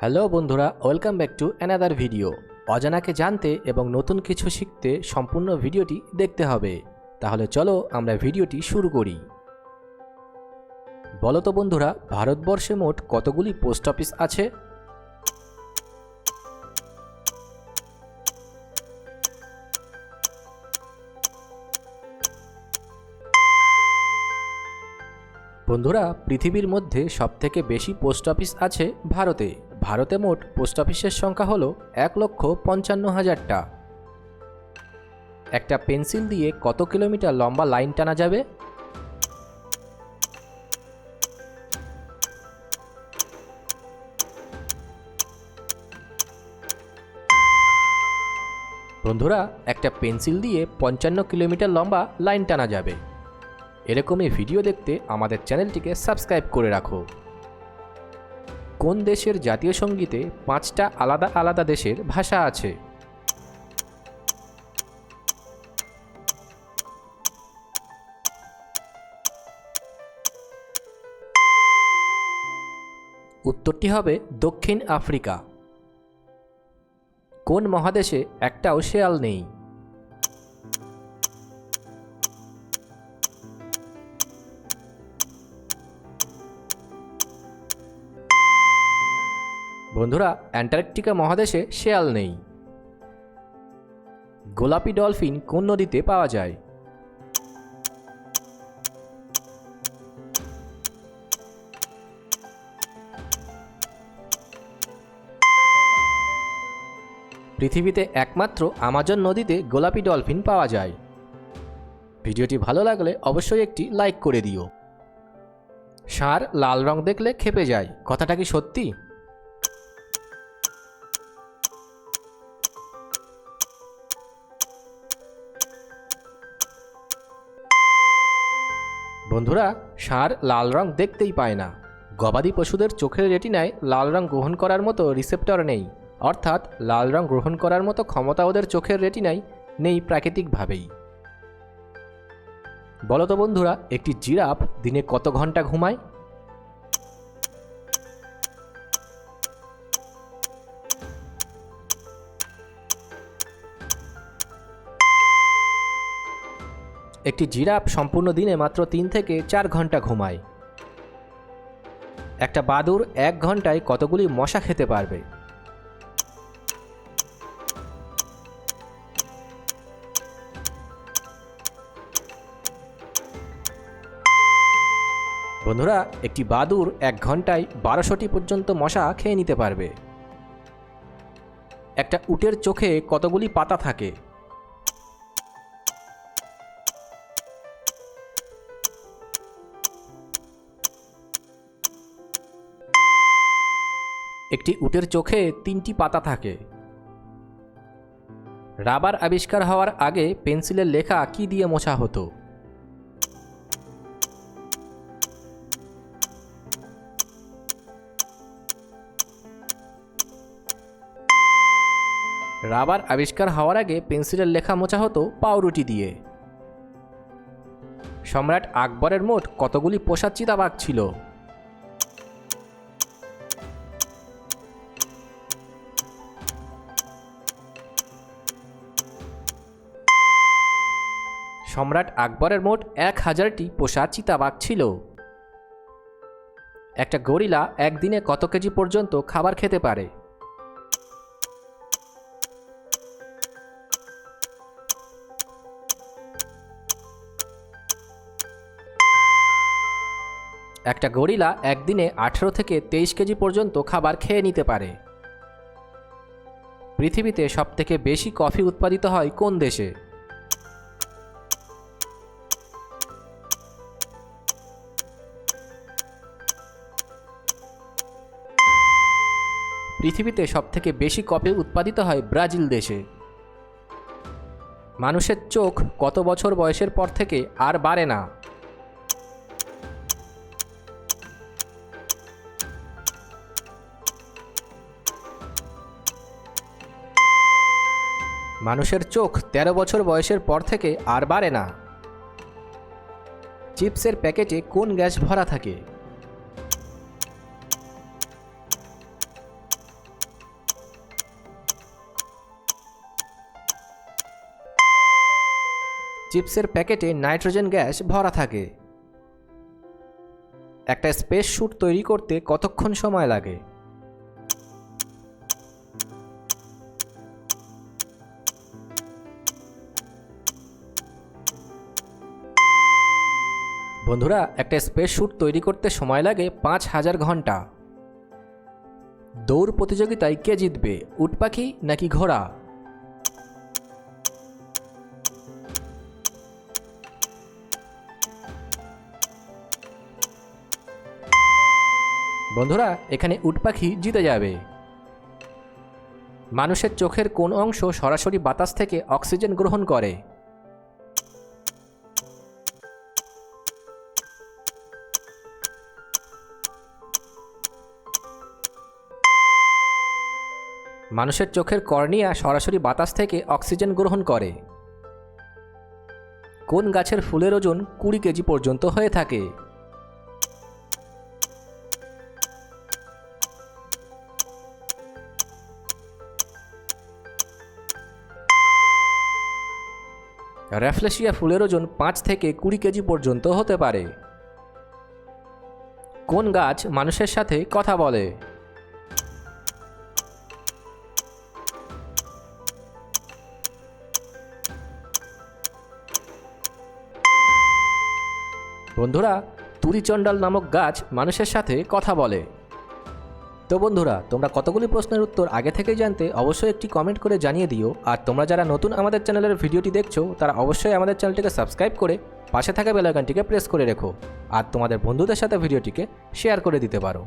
Hello বন্ধুরা, welcome back to another video. অজানাকে জানতে এবং নতুন কিছু শিখতে সম্পূর্ণ ভিডিওটি দেখতে হবে। তাহলে চলো আমরা ভিডিওটি শুরু করি। বলো তো বন্ধুরা, ভারতবর্ষে মোট কতগুলি পোস্ট অফিস আছে? বন্ধুরা, পৃথিবীর মধ্যে সবথেকে বেশি পোস্ট অফিস আছে ভারতে। ভারতে মোট পোস্ট অফিসের সংখ্যা হলো এক লক্ষ পঞ্চান্ন হাজারটা। একটা পেন্সিল দিয়ে কত কিলোমিটার লম্বা লাইন টানা যাবে? বন্ধুরা, একটা পেন্সিল দিয়ে পঞ্চান্ন কিলোমিটার লম্বা লাইন টানা যাবে। এরকমই ভিডিও দেখতে আমাদের চ্যানেলটিকে সাবস্ক্রাইব করে রাখো। কোন দেশের জাতীয় সঙ্গীতে পাঁচটা আলাদা আলাদা দেশের ভাষা আছে? উত্তরটি হবে দক্ষিণ আফ্রিকা। কোন মহাদেশে একটাও শেয়াল নেই? বন্ধুরা, অ্যান্টার্কটিকা মহাদেশে শেয়াল নেই। গোলাপি ডলফিন কোন নদীতে পাওয়া যায়? পৃথিবীতে একমাত্র আমাজন নদীতে গোলাপি ডলফিন পাওয়া যায়। ভিডিওটি ভালো লাগলে অবশ্যই একটি লাইক করে দিও। ষাঁড় লাল রং দেখলে খেপে যায়। কথাটা কি সত্যি? বন্ধুরা ষাঁড় লাল রং দেখতেই পায় না। গবাদি পশুদের চোখের রেটিনায় লাল রং গ্রহণ করার মতো রিসেপ্টর নেই। অর্থাৎ লাল রং গ্রহণ করার মতো ক্ষমতা ওদের চোখের রেটিনায় নেই প্রাকৃতিকভাবেই। বলতো বন্ধুরা, একটি জিরাফ দিনে কত ঘণ্টা ঘুমায়? একটি জিরাফ সম্পূর্ণ দিনে মাত্র তিন থেকে চার ঘণ্টা ঘুমায়। একটা বাদুর এক ঘন্টায় কতগুলি মশা খেতে পারবে? বন্ধুরা, একটি বাদুর এক ঘন্টায় বারোশোটি পর্যন্ত মশা খেয়ে নিতে পারবে। একটা উটের চোখে কতগুলি পাতা থাকে? একটি উটের চোখে তিনটি পাতা থাকে। রাবার আবিষ্কার হওয়ার আগে পেন্সিলের লেখা কি দিয়ে মোছা হতো? রাবার আবিষ্কার হওয়ার আগে পেন্সিলের লেখা মোছা হতো পাউরুটি দিয়ে। সম্রাট আকবরের মোট কতগুলি পোষা চিতাবাঘ ছিল? সম্রাট আকবরের মোট এক হাজারটি পোষা চিতাবাঘ ছিল। একটা গরিলা একদিনে কত কেজি পর্যন্ত খাবার খেতে পারে? একটা গরিলা একদিনে আঠেরো থেকে তেইশ কেজি পর্যন্ত খাবার খেয়ে নিতে পারে। পৃথিবীতে সবথেকে বেশি কফি উৎপাদিত হয় কোন দেশে? পৃথিবীতে সবথেকে বেশি কফি উৎপাদিত হয় ব্রাজিল দেশে? মানুষের চোখ কত বছর বয়সের পর থেকে আর বাড়ে না। মানুষের চোখ ১৩ বছর বয়সের পর থেকে আর বাড়ে না। চিপসের প্যাকেটে কোন গ্যাস ভরা থাকে? চিপসের প্যাকেটে নাইট্রোজেন গ্যাস ভরা থাকে। একটা স্পেস স্যুট তৈরি করতে কতক্ষণ সময় লাগে? বন্ধুরা, একটা স্পেস স্যুট তৈরি করতে সময় লাগে পাঁচ হাজার ঘণ্টা। দৌড় প্রতিযোগিতায় কে জিতবে, উট পাখি নাকি ঘোড়া? বন্ধুরা, এখানে উট পাখি জিতে যাবে। মানুষের চোখের কোন অংশ সরাসরি বাতাস থেকে অক্সিজেন গ্রহণ করে। মানুষের চোখের কর্নিয়া সরাসরি বাতাস থেকে অক্সিজেন গ্রহণ করে। কোন গাছের ফুলের ওজন কুড়ি কেজি পর্যন্ত হয়ে থাকে? র্যাফলেশিয়া ফুলের ওজন পাঁচ থেকে কুড়ি কেজি পর্যন্ত হতে পারে। কোন গাছ মানুষের সাথে কথা বলে? বন্ধুরা, তুরিচণ্ডাল নামক গাছ মানুষের সাথে কথা বলে। তো বন্ধুরা, তোমরা কতগুলি প্রশ্নের উত্তর আগে থেকেই জানতে অবশ্যই একটি কমেন্ট করে জানিয়ে দিও। আর তোমরা যারা নতুন আমাদের চ্যানেলের ভিডিওটি দেখছ, তারা অবশ্যই আমাদের চ্যানেলটিকে সাবস্ক্রাইব করে পাশে থাকা বেলাইকানটিকে প্রেস করে রেখো। আর তোমাদের বন্ধুদের সাথে ভিডিওটিকে শেয়ার করে দিতে পারো।